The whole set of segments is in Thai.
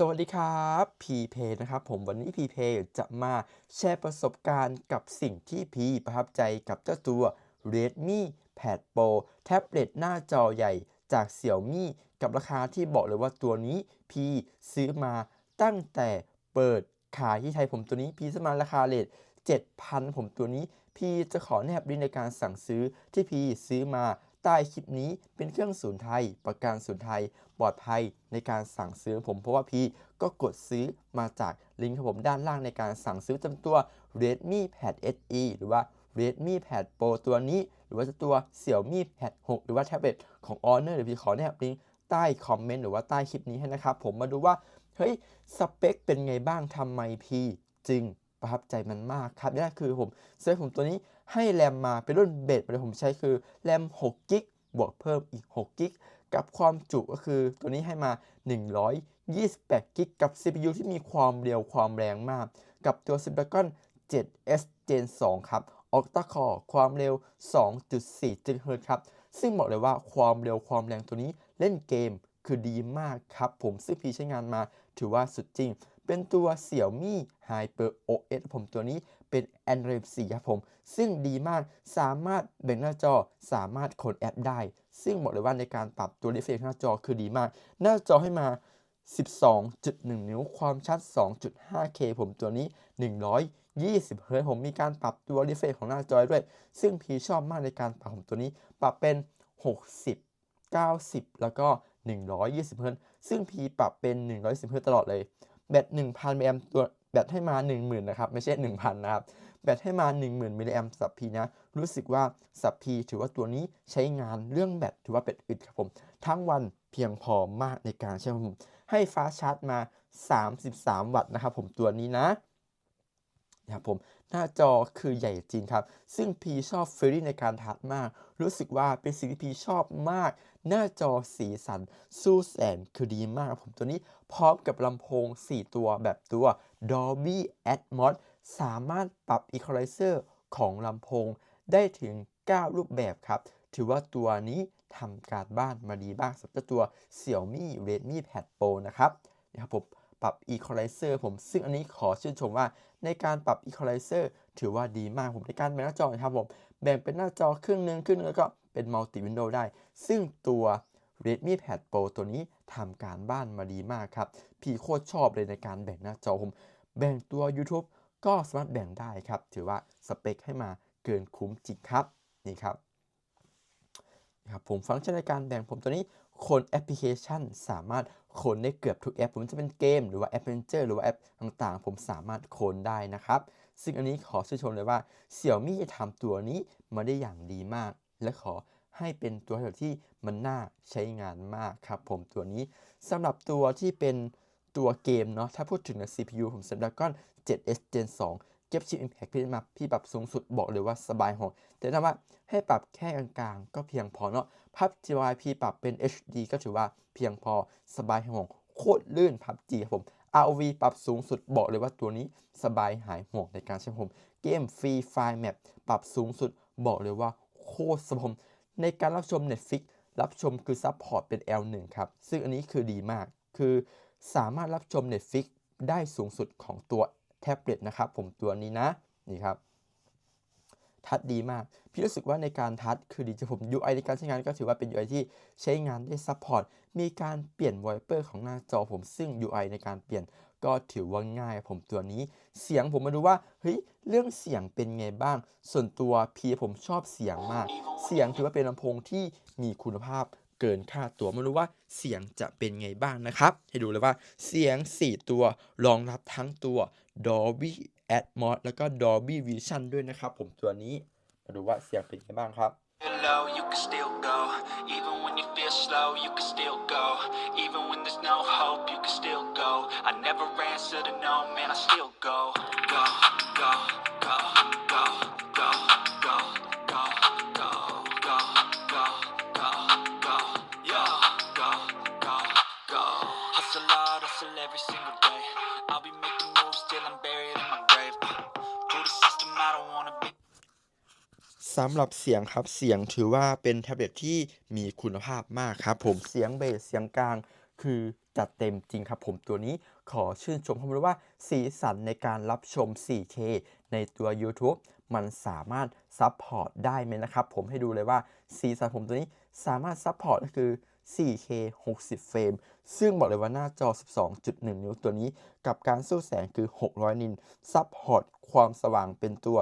สวัสดีครับพีเพนะครับผมวันนี้พีเพจะมาแชร์ประสบการณ์กับสิ่งที่พีประทับใจกับเจ้าตัว Redmi Pad Pro แท็บเล็ตหน้าจอใหญ่จาก Xiaomi กับราคาที่บอกเลยว่าตัวนี้พีซื้อมาตั้งแต่เปิดขายที่ไทยผมตัวนี้พีซื้อมาราคาเลท7,000 ผมตัวนี้พีจะขอแนบลิงก์ในการสั่งซื้อที่พีซื้อมา ใต้คลิปนี้เป็นเครื่องศูนย์ไทย ประกันศูนย์ไทย ปลอดภัยในการสั่งซื้อผมเพราะว่าพี่ก็กดซื้อมาจากลิงก์ของผมด้านล่างในการสั่งซื้อจำตัว Redmi Pad SE หรือว่า Redmi Pad Pro ตัวนี้ หรือว่าตัว Xiaomi Pad 6 หรือว่าแท็บเล็ตของ Honor เดี๋ยวพี่ขอแนบลิงก์ใต้คอมเมนต์หรือว่าใต้คลิปนี้ให้นะครับ ผมมาดูว่าเฮ้ยสเปคเป็นไงบ้างทำไมพี่จึง ประทับใจมันมากครับนี่คือผมเซื้อผมตัวนี้ให้แรมมาเป็นรุ่นเบสเลยผมใช้คือแรม6กิกบวกเพิ่มอีก6กิกกับความจุก็คือตัวนี้ให้มา 128กิกกับ CPU ที่มีความเร็วความแรงมาก กับตัว Snapdragon 7S Gen 2 ครับ Octa Core ความเร็ว 2.4 GHz ครับ ซึ่งบอกเลยว่าความเร็วความแรงตัวนี้เล่นเกมคือดีมากครับ ผมซึ่งพีใช้งานมาถือว่าสุดจริง เป็นตัว Xiaomi Hyper OS ผมตัวนี้เป็น Android 4ครับผม ซึ่งดีมากสามารถแบ่งหน้าจอสามารถโคนแอปได้ ซึ่งบอกเลยว่าในการปรับตัว refresh หน้าจอคือดีมาก หน้าจอให้มา 12.1 นิ้วความชัด 2.5K ผมตัวนี้ 120เฮิรตซ์ผมมีการปรับตัว refresh ของหน้าจอด้วย ซึ่งพีชอบมากในการปรับผมตัวนี้ ปรับเป็น 60 90 แล้วก็ 120เฮิรตซ์ซึ่งพีปรับเป็น110เฮิรตซ์ตลอดเลย แบต1,000มิลลิแอมตัวแบตให้มา 10,000นะครับไม่ใช่ 1,000นะครับแบตให้มา 10,000มิลลิแอมสับพีนะรู้สึกว่าสับพีถือว่าตัวนี้ใช้งานเรื่องแบตถือว่าเป็นอึดครับผม ทั้งวันเพียงพอมากในการใช้ผมให้ฟ้าชาร์จมา 33 วัตต์นะครับผมตัวนี้นะนะครับผม หน้าจอคือใหญ่จริงครับ ซึ่งพีชอบฟีลลิ่ในการทัดมาก รู้สึกว่าเป็นสิ่งที่พีชอบมาก หน้าจอสีสันสู้แสงคือดีมากครับผมตัวนี้พร้อมกับลำโพง 4 ตัวแบบตัว Dolby Atmos สามารถปรับ Equalizer ของลำโพงได้ถึง 9 รูปแบบครับ ถือว่าตัวนี้ทำการบ้านมาดีบ้างสำหรับตัว Xiaomi Redmi Pad Pro นะครับนะครับผม ปรับ Equalizer ผม ซึ่งอันนี้ขอชื่นชมว่าในการปรับ Equalizer ถือว่าดีมากผมในการแบ่งหน้าจอนะครับผม แบ่งเป็นหน้าจอครึ่งหนึ่งครึ่งนึงแล้วก็เป็น Multi Window ได้ ซึ่งตัว Redmi Pad Pro ตัวนี้ทำการบ้านมาดีมากครับ พี่โคตรชอบเลยในการแบ่งหน้าจอผม แบ่งตัว YouTube ก็สามารถแบ่งได้ครับ ถือว่าสเปคให้มาเกินคุ้มจริงครับ นี่ครับ ครับผมฟังก์ชันในการแบ่งผมตัวนี้คนแอปพลิเคชันสามารถโคนได้เกือบทุกแอป ผมจะเป็นเกมหรือว่าแอปเพนเจอร์หรือว่าแอปต่างๆ ผมสามารถโคนได้นะครับ ซึ่งอันนี้ขอชื่นชมเลยว่า Xiaomi จะทำตัวนี้มาได้อย่างดีมาก และขอให้เป็นตัวที่มันน่าใช้งานมากครับผมตัวนี้สำหรับตัวที่เป็นตัวเกมเนาะถ้าพูดถึง CPU ผม Snapdragon 7S Gen 2 เก็บชิป Impact พี่มาพี่ปรับสูงสุดบอกเลยว่าสบายหองแต่ถ้าว่าให้ปรับแค่กลางๆ ก็เพียงพอเนาะพับ GY พี่ปรับเป็น HD ก็ถือว่าเพียงพอสบายห่วโคตรลื่นพับ G ครับผม ROV ปรับสูงสุดบอกเลยว่าตัวนี้สบายหายห่วงในการใช้ผมเกม Free Fire Map ปรับสูงสุดบอกเลยว่าโคตรสบายในการรับชม Netflix รับชมคือซัพพอร์ตเป็น L1 ครับ ซึ่งอันนี้คือดีมาก คือสามารถรับชม Netflix ได้สูงสุดของตัว ท็บเล็ตนะครับผมตัวนี้นะนี่ครับทัดดีมาก พี่รู้สึกว่าในการทัดคือดีจะผม UI ในการใช้งานก็ถือว่าเป็น UI ที่ใช้งานได้ซัพพอร์ต มีการเปลี่ยนวอลเปอร์ของหน้าจอผม ซึ่ง UI ในการเปลี่ยนก็ถือว่าง่ายผมตัวนี้ เสียงผมมาดูว่า เฮ้ย เรื่องเสียงเป็นไงบ้าง ส่วนตัวพีผมชอบเสียงมาก เสียงถือว่าเป็นลำโพงที่มีคุณภาพ เกินค่าตัวไม่รู้ว่าเสียงจะเป็นไงบ้างนะครับ ให้ดูเลยว่าเสียง 4 ตัวรองรับทั้งตัว Dolby Atmos แล้วก็ Dolby Vision ด้วยนะครับ ผมตัวนี้มาดูว่าเสียงเป็นไงบ้างครับ feel low, you can still go. Even when you feel slow, you can still go. Even when there's no hope, you can still go. I never answer to no, man, I still go, go, go, go, go, Hustle every single day. I'll be making moves till I'm buried in my grave. To the system, I don't wanna be. สำหรับเสียงครับเสียงถือว่าเป็นแท็บเล็ตที่มีคุณภาพมากครับผมเสียงเบสเสียงกลางคือจัดเต็มจริงครับผมตัวนี้ขอชื่นชมคำเลยว่า สีสันในการรับชม 4K ในตัว YouTube มันสามารถซับพอร์ตได้ไหมนะครับ ผมให้ดูเลยว่าสีสันผมตัวนี้สามารถซับพอร์ตก็คือ 4K 60 เฟรม ซึ่งบอกเลยว่าหน้าจอ 12.1 นิ้วตัวนี้ กับการสู้แสงคือ 600 นิน ซับพอร์ตความสว่างเป็นตัว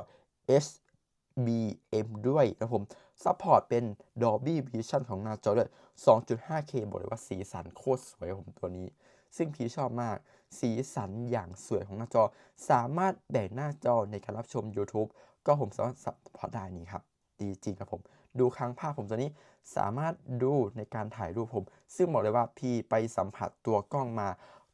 HBM ด้วยนะผม ซัพพอร์ตเป็น Dolby Vision ของหน้าจอด้วย 2.5K บอกเลยว่าสีสันโคตรสวยผมตัวนี้ ซึ่งพี่ชอบมาก สีสันอย่างสวยของหน้าจอ สามารถแบ่งหน้าจอในการรับชม YouTube ก็ผมสามารถซัพพอร์ตได้นี่ครับ ดีจริงครับผม ดูครั้งภาพผมตัวนี้สามารถดูในการถ่ายรูปผม ซึ่งบอกเลยว่าพี่ไปสัมผัสตัวกล้องมา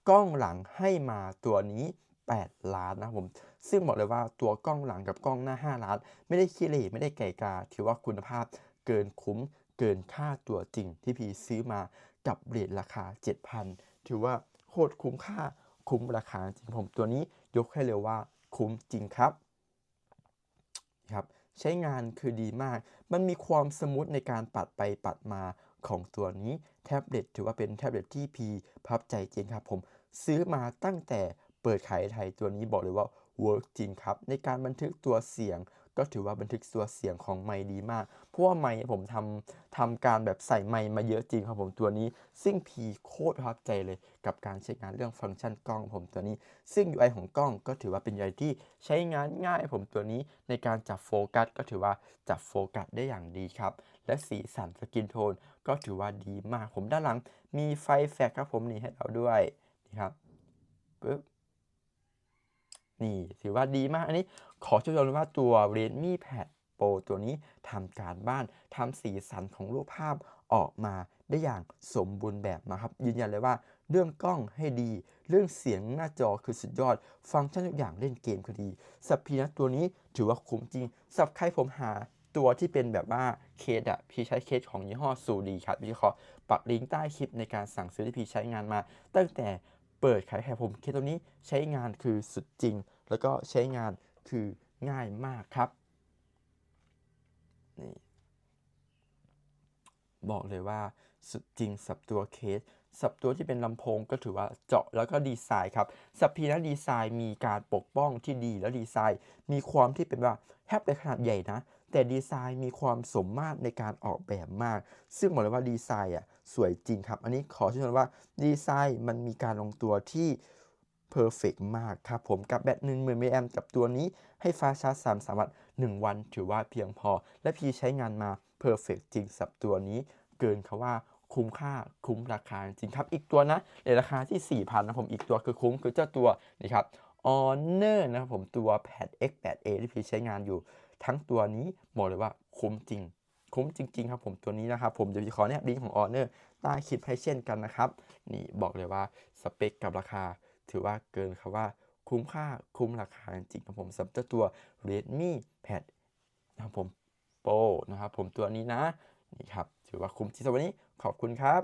กล้องหลังให้มาตัวนี้ 8 ล้านนะผม ซึ่งบอกเลยว่าตัวกล้องหลังกับกล้องหน้า 5 ล้าน ไม่ได้ขี้เหร่ไม่ได้ไก่กา ถือว่าคุณภาพเกินคุ้มเกินค่าตัวจริงที่พี่ซื้อมากับเรทราคา 7,000 ถือว่าโคตรคุ้มค่าคุ้มราคาจริงผมตัวนี้ยกให้เลยว่าคุ้มจริงครับครับ ใช้งานคือดีมาก มันมีความสมูทในการปัดไปปัดมาของตัวนี้แท็บเล็ตถือว่าเป็นแท็บเล็ตที่พีพับใจจริงครับผมซื้อมาตั้งแต่เปิดขายไทยตัวนี้บอกเลยว่าเวิร์กจริงครับ ในการบันทึกตัวเสียง ก็ถือว่าบันทึกตัวเสียงของไมค์ดีมาก เพราะว่าไมค์ผมทำทำการแบบใส่ไมค์มาเยอะจริงครับผมตัวนี้ ซึ่งพีโคตรประทับใจเลยกับการใช้งานเรื่องฟังก์ชันกล้องผมตัวนี้ ซึ่ง UI ของกล้องก็ถือว่าเป็น UI ที่ใช้งานง่ายผมตัวนี้ในการจับโฟกัสก็ถือว่าจับโฟกัสได้อย่างดีครับ และสีสันสกินโทนก็ถือว่าดีมากผมด้านหลัง มีไฟแฟลชครับผมนี่ให้เราด้วยนี่ครับปึ๊บ นี่ถือว่าดีมากอันนี้ขอชื่นชมว่าตัว Redmi Pad Pro ตัวนี้ทำการบ้านทำสีสันของรูปภาพออกมาได้อย่างสมบูรณ์แบบมาครับ ยืนยันเลยว่าเรื่องกล้องให้ดี เรื่องเสียงหน้าจอคือสุดยอด ฟังก์ชันทุกอย่างเล่นเกมก็ดีสับพีนะตัวนี้ถือว่าคุ้มจริงสับใครผมหาตัวที่เป็นแบบว่าเคสอะพี่ใช้เคสของยี่ห้อซูดีครับพี่ขอปักลิงก์ใต้คลิปในการสั่งซื้อที่พี่ใช้งานมา ตั้งแต่ เปิดขายแค่ผมเคสตัวนี้ใช้งานคือสุดจริง แล้วก็ใช้งานคือง่ายมากครับนี่บอกเลยว่าสุดจริงสับตัวเคสสับตัวที่เป็นลำโพงก็ถือว่าเจาะแล้วก็ดีไซน์ครับสับพีนะดีไซน์มีการปกป้องที่ดีแล้วดีไซน์ มีความที่เป็นว่าแทบในขนาดใหญ่นะ แต่ดีไซน์มีความสมมาตรในการออกแบบมาก ซึ่งบอกเลยว่าดีไซน์อะสวยจริงครับ อันนี้ขอชื่นชมว่าดีไซน์มันมีการลงตัวที่เพอร์เฟกมากครับผมกับแบต1 0 0 0 0มิลลิแอมกับตัวนี้ให้ฟ้าชาร์จ3 3วัตต์1วันถือว่าเพียงพอ และพี่ใช้งานมาเพอร์เฟกจริงสับตัวนี้เกินคาว่าคุ้มค่าคุ้มราคาจริงครับ อีกตัวนะในราคาที่ 4,000นะผมอีกตัวคือคุ้มคือเจ้าตัวนี่ครับ Honor นะครับผมตัว Pad X8a ที่พี่ใช้งานอยู่ ทั้งตัวนี้บอกเลยว่าคุ้มจริง คุ้มจริง ๆ ครับผมตัวนี้นะครับผมเดี๋ยวพี่ขอเนี่ยลิงก์ของ Honor ใต้คลิปให้เช่นกันนะครับ นี่บอกเลยว่าสเปคกับราคา ถือว่าเกินคำว่าคุ้มค่าคุ้มราคาจริงครับผมสำหรับเจ้าตัว Redmi Pad นะครับผม Pro นะครับผมตัวนี้นะนี่ครับถือว่าคุ้มที่สำหรับวันนี้ขอบคุณครับ